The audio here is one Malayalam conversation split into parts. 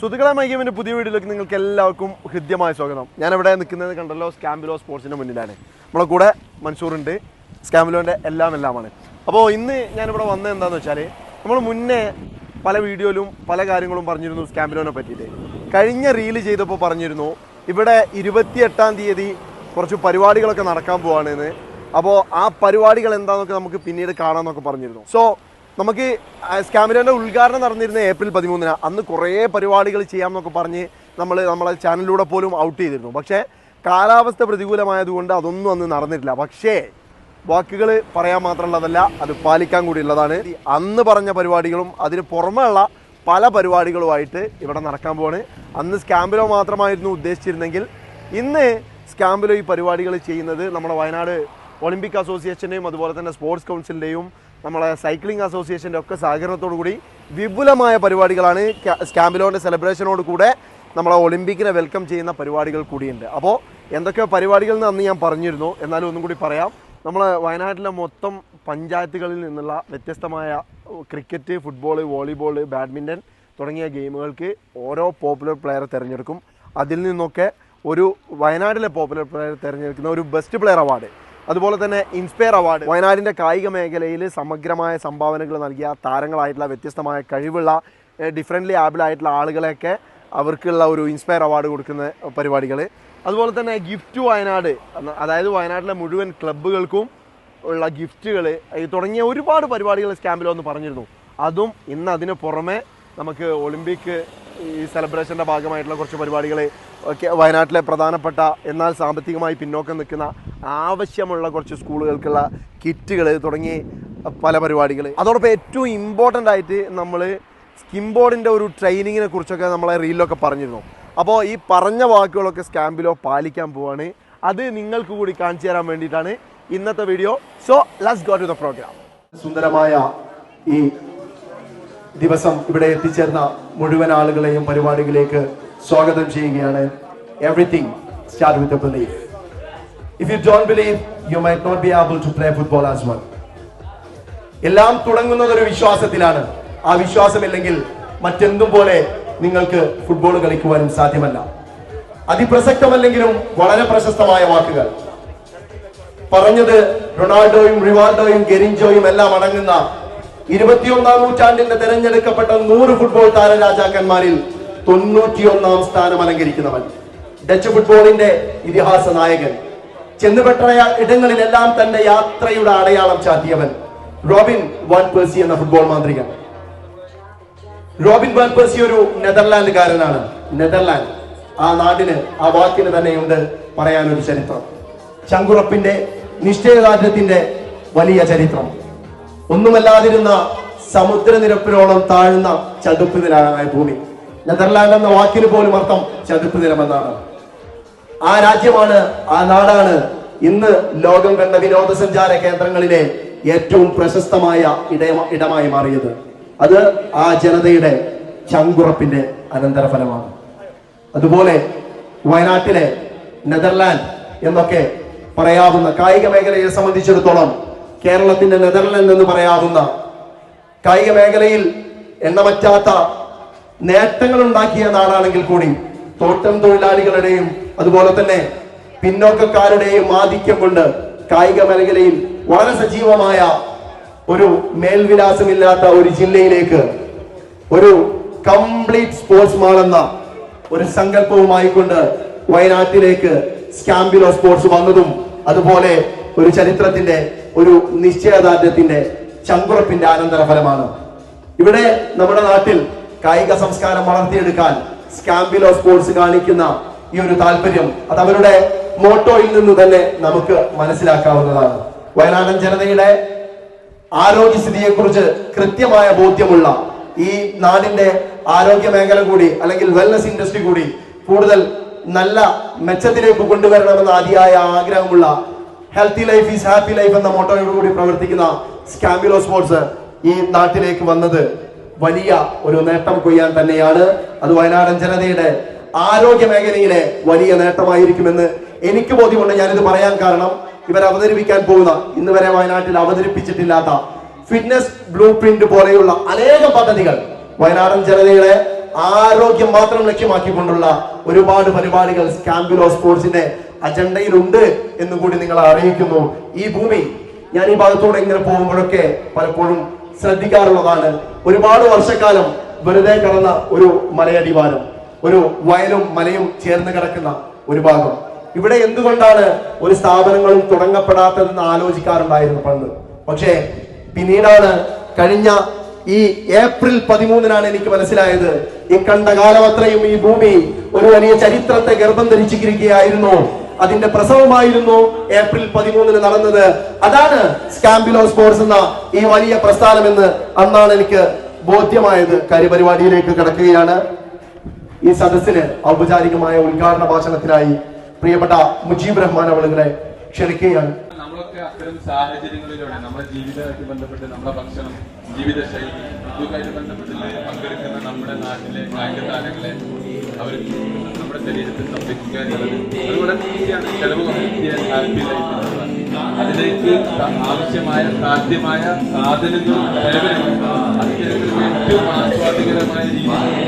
സുഹൃത്തുക്കളെ മൈഗമിന്റെ പുതിയ വീഡിയോയിലേക്ക് നിങ്ങൾക്ക് എല്ലാവർക്കും ഹൃദ്യമായ സ്വാഗതം. ഞാൻ ഇവിടെ നിൽക്കുന്നത് കണ്ടല്ലോ സ്കാമ്പിലോ സ്പോർട്സിന്റെ മുന്നിലാണ്. നമ്മളെ കൂടെ മൻസൂറുണ്ട്. സ്കാംബിലോന്റെ എല്ലാം എല്ലാമാണ്. അപ്പോൾ ഇന്ന് ഞാനിവിടെ വന്നത് എന്താണെന്ന് വെച്ചാൽ നമ്മൾ മുന്നേ പല വീഡിയോയിലും പല കാര്യങ്ങളും പറഞ്ഞിരുന്നു സ്കാമ്പിലോനെ പറ്റിയിട്ട്. കഴിഞ്ഞ റീൽ ചെയ്തപ്പോൾ പറഞ്ഞിരുന്നു ഇവിടെ ഇരുപത്തിയെട്ടാം തീയതി കുറച്ച് പരിപാടികളൊക്കെ നടക്കാൻ പോവാണെന്ന് അപ്പോൾ ആ പരിപാടികൾ എന്താണെന്നൊക്കെ നമുക്ക് പിന്നീട് കാണാമെന്നൊക്കെ പറഞ്ഞിരുന്നു. സോ നമുക്ക് സ്കാമിലോന്റെ ഉദ്ഘാടനം നടന്നിരുന്ന ഏപ്രിൽ പതിമൂന്നിന്. അന്ന് കുറേ പരിപാടികൾ ചെയ്യാമെന്നൊക്കെ പറഞ്ഞ് നമ്മൾ നമ്മളെ ചാനലിലൂടെ പോലും ഔട്ട് ചെയ്തിരുന്നു. പക്ഷേ കാലാവസ്ഥ പ്രതികൂലമായതുകൊണ്ട് അതൊന്നും അന്ന് നടന്നിട്ടില്ല. പക്ഷേ വാക്കുകൾ പറയാൻ മാത്രമുള്ളതല്ല അത് പാലിക്കാൻ കൂടി ഉള്ളതാണ്. അന്ന് പറഞ്ഞ പരിപാടികളും അതിന് പുറമെയുള്ള പല പരിപാടികളുമായിട്ട് ഇവിടെ നടക്കാൻ പോവാണ്. അന്ന് സ്കാമ്പിലോ മാത്രമായിരുന്നു ഉദ്ദേശിച്ചിരുന്നെങ്കിൽ ഇന്ന് സ്കാമ്പിലോ ഈ പരിപാടികൾ ചെയ്യുന്നത് നമ്മുടെ വയനാട് ഒളിമ്പിക് അസോസിയേഷന്റെയും അതുപോലെ തന്നെ സ്പോർട്സ് കൗൺസിലിന്റെയും നമ്മളെ സൈക്ലിംഗ് അസോസിയേഷന്റെ ഒക്കെ സഹകരണത്തോടു കൂടി വിപുലമായ പരിപാടികളാണ് സ്കാമ്പിലോന്റെ സെലിബ്രേഷനോട് കൂടെ നമ്മളെ ഒളിമ്പിക്കിനെ വെൽക്കം ചെയ്യുന്ന പരിപാടികൾ കൂടിയുണ്ട്. അപ്പോൾ എന്തൊക്കെ പരിപാടികൾ എന്ന് അന്ന് ഞാൻ പറഞ്ഞിരുന്നു. എന്നാലും ഒന്നും കൂടി പറയാം. നമ്മൾ വയനാട്ടിലെ മൊത്തം പഞ്ചായത്തുകളിൽ നിന്നുള്ള വ്യത്യസ്തമായ ക്രിക്കറ്റ് ഫുട്ബോൾ വോളിബോൾ ബാഡ്മിന്റൺ തുടങ്ങിയ ഗെയിമുകൾക്ക് ഓരോ പോപ്പുലർ പ്ലെയറെ തിരഞ്ഞെടുക്കും. അതിൽ നിന്നൊക്കെ ഒരു വയനാട്ടിലെ പോപ്പുലർ പ്ലെയർ തിരഞ്ഞെടുക്കുന്ന ഒരു ബെസ്റ്റ് പ്ലെയർ അവാർഡ്. അതുപോലെ തന്നെ ഇൻസ്പയർ അവാർഡ് വയനാടിന്റെ കായിക മേഖലയിൽ സമഗ്രമായ സംഭാവനകൾ നൽകിയ താരങ്ങളായിട്ടുള്ള വ്യത്യസ്തമായ കഴിവുള്ള ഡിഫറെന്റ്ലി ആബിളായിട്ടുള്ള ആളുകളെയൊക്കെ അവർക്കുള്ള ഒരു ഇൻസ്പയർ അവാർഡ് കൊടുക്കുന്ന പരിപാടികൾ അതുപോലെ തന്നെ ഗിഫ്റ്റ് വയനാട് അതായത് വയനാട്ടിലെ മുഴുവൻ ക്ലബ്ബുകൾക്കും ഉള്ള ഗിഫ്റ്റുകൾ തുടങ്ങിയ ഒരുപാട് പരിപാടികൾ സ്റ്റാമ്പിലോ എന്ന് പറഞ്ഞിരുന്നു. അതും ഇന്ന് അതിന് പുറമെ നമുക്ക് ഒളിമ്പിക് ഈ സെലിബ്രേഷന്റെ ഭാഗമായിട്ടുള്ള കുറച്ച് പരിപാടികൾ ഒക്കെ വയനാട്ടിലെ പ്രധാനപ്പെട്ട എന്നാൽ സാമ്പത്തികമായി പിന്നോക്കം നിൽക്കുന്ന ആവശ്യമുള്ള കുറച്ച് സ്കൂളുകൾക്കുള്ള കിറ്റുകൾ തുടങ്ങി പല പരിപാടികൾ അതോടൊപ്പം ഏറ്റവും ഇമ്പോർട്ടന്റ് ആയിട്ട് നമ്മൾ സ്കിം ബോർഡിന്റെ ഒരു ട്രെയിനിങ്ങിനെ കുറിച്ചൊക്കെ നമ്മളെ റീലിലൊക്കെ പറഞ്ഞിരുന്നു. അപ്പോൾ ഈ പറഞ്ഞ വാക്കുകളൊക്കെ സ്കാമ്പിലോ പാലിക്കാൻ പോവാണ്. അത് നിങ്ങൾക്ക് കൂടി കാണിച്ചു തരാൻ വേണ്ടിയിട്ടാണ് ഇന്നത്തെ video so let's go to the programme സുന്ദരമായ ഈ ദിവസം ഇവിടെ എത്തിച്ചേർന്ന മുഴുവൻ ആളുകളെയും പരിപാടികളിലേക്ക് സ്വാഗതം ചെയ്യുകയാണ്. Everything start with belief if you don't believe you might not be able to play football as well എല്ലാം തുടങ്ങുന്നത് ഒരു വിശ്വാസത്തിലാണ്. ആ വിശ്വാസമില്ലെങ്കിൽ മറ്റെന്തും പോലെ നിങ്ങൾക്ക് ഫുട്ബോൾ കളിക്കുവാനും സാധ്യമല്ല. അതിപ്രസക്തമല്ലെങ്കിലും വളരെ പ്രശസ്തമായ വാക്കുകൾ. പറഞ്ഞത് റൊണാൾഡോയും റിവാൾഡോയും ഗെരിഞ്ചോയും എല്ലാം അടങ്ങുന്ന ഇരുപത്തിയൊന്നാം നൂറ്റാണ്ടിന്റെ തെരഞ്ഞെടുക്കപ്പെട്ട നൂറ് ഫുട്ബോൾ താര രാജാക്കന്മാരിൽ തൊണ്ണൂറ്റിയൊന്നാം സ്ഥാനം അലങ്കരിക്കുന്നവൻ ഡച്ച് ഫുട്ബോളിന്റെ ഇതിഹാസ നായകൻ. ചെന്നുപെട്ട ഇടങ്ങളിലെല്ലാം തന്റെ യാത്രയുടെ അടയാളം ചാത്തിയവൻ റോബിൻ വാൻ പേഴ്സി എന്ന ഫുട്ബോൾ മാന്ത്രികൻ. റോബിൻ വാൻ പേഴ്സി ഒരു നെതർലാൻഡുകാരനാണ്. നെതർലാൻഡ് ആ നാടിന് ആ വാക്കിന് തന്നെയുണ്ട് പറയാനൊരു ചരിത്രം. ചങ്കുറപ്പിന്റെ നിശ്ചയദാർഢ്യത്തിന്റെ വലിയ ചരിത്രം. ഒന്നുമല്ലാതിരുന്ന സമുദ്രനിരപ്പിനോളം താഴ്ന്ന ചതുപ്പ് നിലമായ ഭൂമി. നെതർലാൻഡ് എന്ന വാക്കിന് പോലും അർത്ഥം ചതുപ്പ് നിലമെന്നാണ് ആ രാജ്യമാണ് ആ നാടാണ് ഇന്ന് ലോകം കണ്ട വിനോദസഞ്ചാര കേന്ദ്രങ്ങളിലെ ഏറ്റവും പ്രശസ്തമായ ഇടമായി മാറിയത്. അത് ആ ജനതയുടെ ചങ്കുറപ്പിന്റെ അനന്തരഫലമാണ്. അതുപോലെ വയനാട്ടിലെ നെതർലാൻഡ് എന്നൊക്കെ പറയാവുന്ന കായിക മേഖലയെ സംബന്ധിച്ചിടത്തോളം കേരളത്തിന്റെ നെതർലൻഡ് എന്ന് പറയാവുന്ന കായിക മേഖലയിൽ എണ്ണമറ്റാത്ത നേട്ടങ്ങൾ ഉണ്ടാക്കിയ നാടാണെങ്കിൽ കൂടി തോട്ടം തൊഴിലാളികളുടെയും അതുപോലെ തന്നെ പിന്നോക്കക്കാരുടെയും ആധിക്യം കൊണ്ട് കായിക മേഖലയിൽ വളരെ സജീവമായ ഒരു മേൽവിലാസമില്ലാത്ത ഒരു ജില്ലയിലേക്ക് ഒരു കംപ്ലീറ്റ് സ്പോർട്സ് മാൾ എന്ന ഒരു സങ്കല്പവുമായി കൊണ്ട് വയനാട്ടിലേക്ക് സ്കാമ്പിലോ സ്പോർട്സ് വന്നതും അതുപോലെ ഒരു ചരിത്രത്തിന്റെ ഒരു നിശ്ചയദാർഢ്യത്തിന്റെ ചങ്കുറപ്പിന്റെ അനന്തരഫലമാണ് ഇവിടെ നമ്മുടെ നാട്ടിൽ കായിക സംസ്കാരം വളർത്തിയെടുക്കാൻ സ്കാമ്പിലോ സ്പോർട്സ് കാണിക്കുന്ന ഈ ഒരു താല്പര്യം അത് അവരുടെ മോട്ടോയിൽ നിന്ന് തന്നെ നമുക്ക് മനസ്സിലാക്കാവുന്നതാണ്. വയനാടൻ ജനതയുടെ ആരോഗ്യസ്ഥിതിയെ കുറിച്ച് കൃത്യമായ ബോധ്യമുള്ള ഈ നാടിന്റെ ആരോഗ്യ മേഖല കൂടി അല്ലെങ്കിൽ വെൽനസ് ഇൻഡസ്ട്രി കൂടി കൂടുതൽ നല്ല മെച്ചത്തിലേക്ക് കൊണ്ടുവരണമെന്ന അതിയായ ആഗ്രഹമുള്ള healthy life is happy life എന്ന മോട്ടോയോട് കൂടി പ്രവർത്തിക്കുന്ന സ്കാമ്പിലോ സ്പോർട്സ് ഈ നാട്ടിലേക്ക് വന്നത് വലിയ ഒരു നേട്ടം കൊയ്യാൻ തന്നെയാണ്. അത് വയനാടൻ ജനതയുടെ ആരോഗ്യ മേഖലയിലെ വലിയ നേട്ടമായിരിക്കുമെന്ന് എനിക്ക് ബോധ്യമുണ്ട്. ഞാനിത് പറയാൻ കാരണം ഇവർ അവതരിപ്പിക്കാൻ പോകുന്ന ഇന്ന് വരെ വയനാട്ടിൽ അവതരിപ്പിച്ചിട്ടില്ലാത്ത ഫിറ്റ്നസ് ബ്ലൂ പ്രിന്റ് പോലെയുള്ള അനേകം പദ്ധതികൾ വയനാടൻ ജനതയുടെ ആരോഗ്യം മാത്രം ലക്ഷ്യമാക്കിക്കൊണ്ടുള്ള ഒരുപാട് പരിപാടികൾ സ്കാമ്പിലോ സ്പോർട്സിന്റെ അജണ്ടയിലുണ്ട് എന്ന് കൂടി നിങ്ങൾ അറിയിക്കുന്നു. ഈ ഭൂമി ഞാൻ ഈ ഭാഗത്തോടെ ഇങ്ങനെ പോകുമ്പോഴൊക്കെ പലപ്പോഴും ശ്രദ്ധിക്കാറുള്ളതാണ്. ഒരുപാട് വർഷക്കാലം വെറുതെ കിടന്ന ഒരു മലയടിവാരം ഒരു വയലും മലയും ചേർന്ന് കിടക്കുന്ന ഒരു ഭാഗം. ഇവിടെ എന്തുകൊണ്ടാണ് ഒരു സ്ഥാപനങ്ങളും തുടങ്ങപ്പെടാത്തതെന്ന് ആലോചിക്കാറുണ്ടായിരുന്നു പണ്ട്. പക്ഷേ പിന്നീടാണ് കഴിഞ്ഞ ഈ ഏപ്രിൽ പതിമൂന്നിനാണ് എനിക്ക് മനസ്സിലായത്. ഈ കണ്ട കാലം അത്രയും ഈ ഭൂമി ഒരു വലിയ ചരിത്രത്തെ ഗർഭം ധരിച്ചിരിക്കുകയായിരുന്നു. അതിന്റെ പ്രസവമായിരുന്നു ഏപ്രിൽ പതിമൂന്നിന് നടന്നത്. അതാണ് സ്കാമ്പിലോ സ്പോർട്സ് എന്ന ഈ വലിയ പ്രസ്ഥാനം എന്ന് അന്നാണ് എനിക്ക് ബോധ്യമായത്. കാര്യപരിപാടിയിലേക്ക് കടക്കുകയാണ്. ഈ സദസ്സിന് ഔപചാരികമായ ഉദ്ഘാടന ഭാഷണത്തിനായി പ്രിയപ്പെട്ട മുജീബ് റഹ്മാൻ അവളുകളെ ക്ഷണിക്കുകയാണ്. അത്തരം സാഹചര്യങ്ങളിലൂടെ നമ്മുടെ ജീവിതമായിട്ട് ബന്ധപ്പെട്ട് നമ്മുടെ ഭക്ഷണം ജീവിത ശൈലി ഇതുമായിട്ട് ബന്ധപ്പെട്ട് പങ്കെടുക്കുന്ന നമ്മുടെ നാട്ടിലെ കായിക താരങ്ങളെ അവർ നമ്മുടെ ശരീരത്തിൽ സംരക്ഷിക്കുക എന്നുള്ളത് ചെലവ് അതിലേക്ക് ആവശ്യമായ സാധ്യമായ സാധനങ്ങളും സേവനങ്ങളും ഏറ്റവും ആസ്വാദികരമായ രീതിയിൽ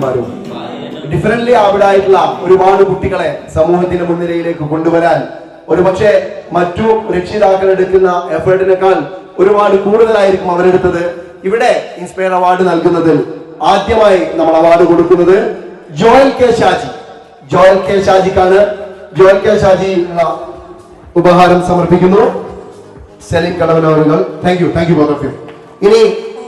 മാതാക്കന്മാരും ഡിഫറന്റ്ലി ആവിടായിട്ടുള്ള ഒരുപാട് കുട്ടികളെ സമൂഹത്തിന്റെ മുൻനിരയിലേക്ക് കൊണ്ടുവരാൻ ഒരുപക്ഷെ മറ്റു രക്ഷിതാക്കൾ എടുക്കുന്ന എഫേർട്ടിനേക്കാൾ ഒരുപാട് കൂടുതലായിരിക്കും അവരെടുത്തത്. ഇവിടെ ഇൻസ്പയർ അവാർഡ് നൽകുന്നതിൽ ആദ്യമായി നമ്മൾ അവാർഡ് കൊടുക്കുന്നത് ജോയൽ കെ ഷാജി. ജോയൽ കെ ഷാജിക്കാണ്. ജോയൽ കെ ഷാജി ഉപഹാരം സമർപ്പിക്കുന്നു. Selim കടവനവരുകൾ thank you thank of you ഇനി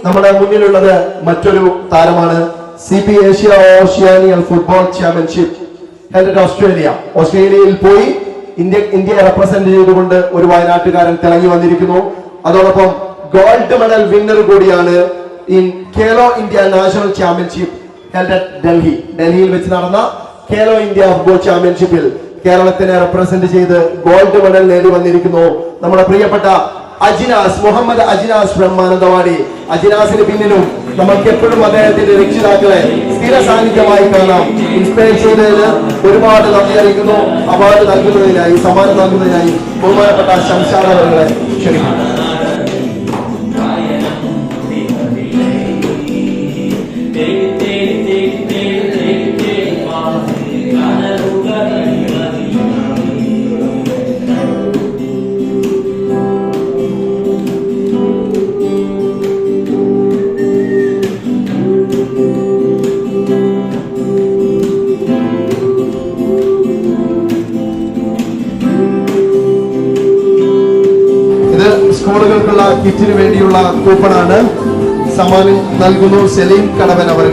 നമ്മുടെ മുന്നിലുള്ളത് മറ്റൊരു താരമാണ് C Asia Oceania football championship held Australia ഓസ്ട്രേലിയയിൽ പോയി ഇന്ത്യ ഇന്ത്യയെ റെപ്രസെന്റ് ചെയ്തുകൊണ്ട് ഒരു വയനാട്ടുകാരൻ തിളങ്ങി വന്നിരിക്കുന്നു. അതോടൊപ്പം ഗോൾഡ് മെഡൽ വിന്നർ കൂടിയാണ് in Khelo India national championship held at Delhi ഡൽഹിയിൽ വെച്ച് നടന്ന കേലോ ഇന്ത്യ ഫുട്ബോൾ ചാമ്പ്യൻഷിപ്പിൽ കേരളത്തിനെ റെപ്രസെന്റ് ചെയ്ത് ഗോൾഡ് മെഡൽ നേടി വന്നിരിക്കുന്നു. നമ്മുടെ പ്രിയപ്പെട്ട അജിനാസ് മുഹമ്മദ് അജിനാസ് ബ്രഹ്മാനന്ദവാടി. അജിനാസിന് പിന്നിലും നമുക്ക് എപ്പോഴും അദ്ദേഹത്തിന്റെ രക്ഷിതാക്കളെ സ്ഥിര സാന്നിധ്യമായി കാണാം ഇൻസ്പയർ ഒരുപാട് നന്ദി അറിയിക്കുന്നു. അവാർഡ് നൽകുന്നതിനായി സമ്മാനം നൽകുന്നതിനായി ബഹുമാനപ്പെട്ട ശംശാദ ക്ഷണിക്കുന്നു. ഉള്ള കൂപ്പണാണ് സമ്മാനം നൽകുന്നു സലീം കടവൻ അവർ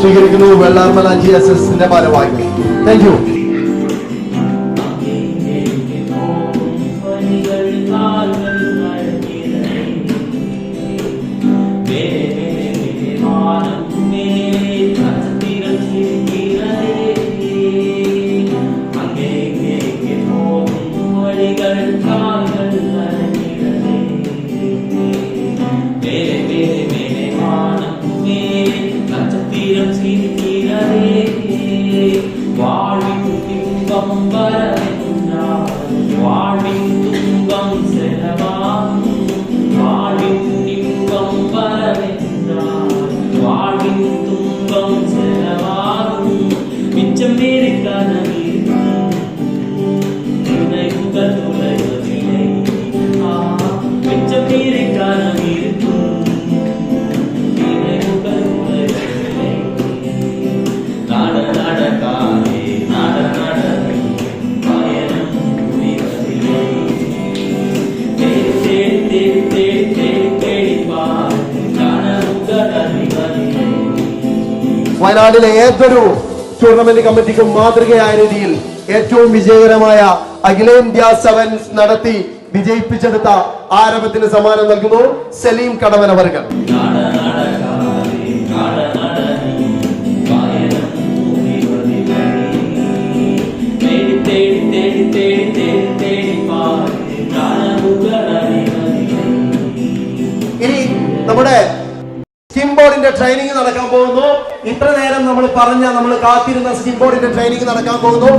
സ്വീകരിക്കുന്നു വെള്ളാർമല ജി എസ് എസിന്റെ ഭാരവാഹി താങ്ക് യു Thank you. வாழ்வின் இன்பம் வர വയനാട്ടിലെ ഏതൊരു ടൂർണമെന്റ് കമ്മിറ്റിക്കും മാതൃകയായ രീതിയിൽ ഏറ്റവും വിജയകരമായ അഖിലേന്ത്യാ സെവൻസ് നടത്തി വിജയിപ്പിച്ചെടുത്ത ആരംഭത്തിന് സമ്മാനം നൽകുന്നു സലീം കടവനവർഗൻ നമ്മുടെ സ്കിം ബോർഡിന്റെ ട്രെയിനിങ് നടക്കാൻ പോകുന്നു. ഇത്ര നേരം നമ്മൾ പറഞ്ഞ നമ്മൾ കാത്തിരുന്ന സ്കിം ബോർഡിന്റെ ട്രെയിനിങ് നടക്കാൻ പോകുന്നു.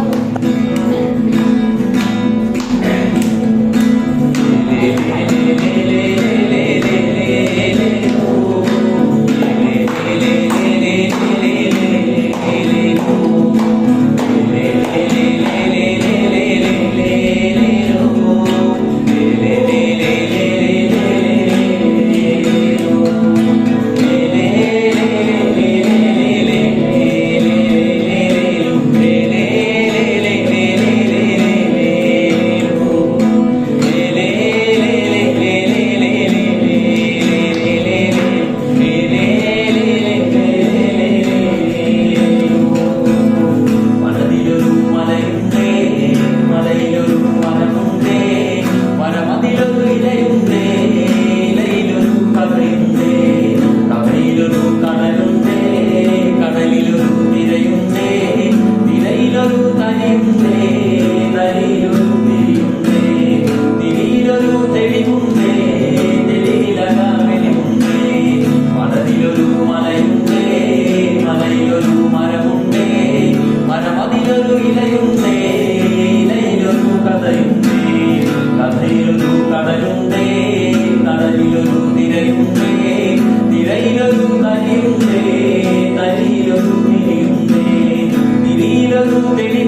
de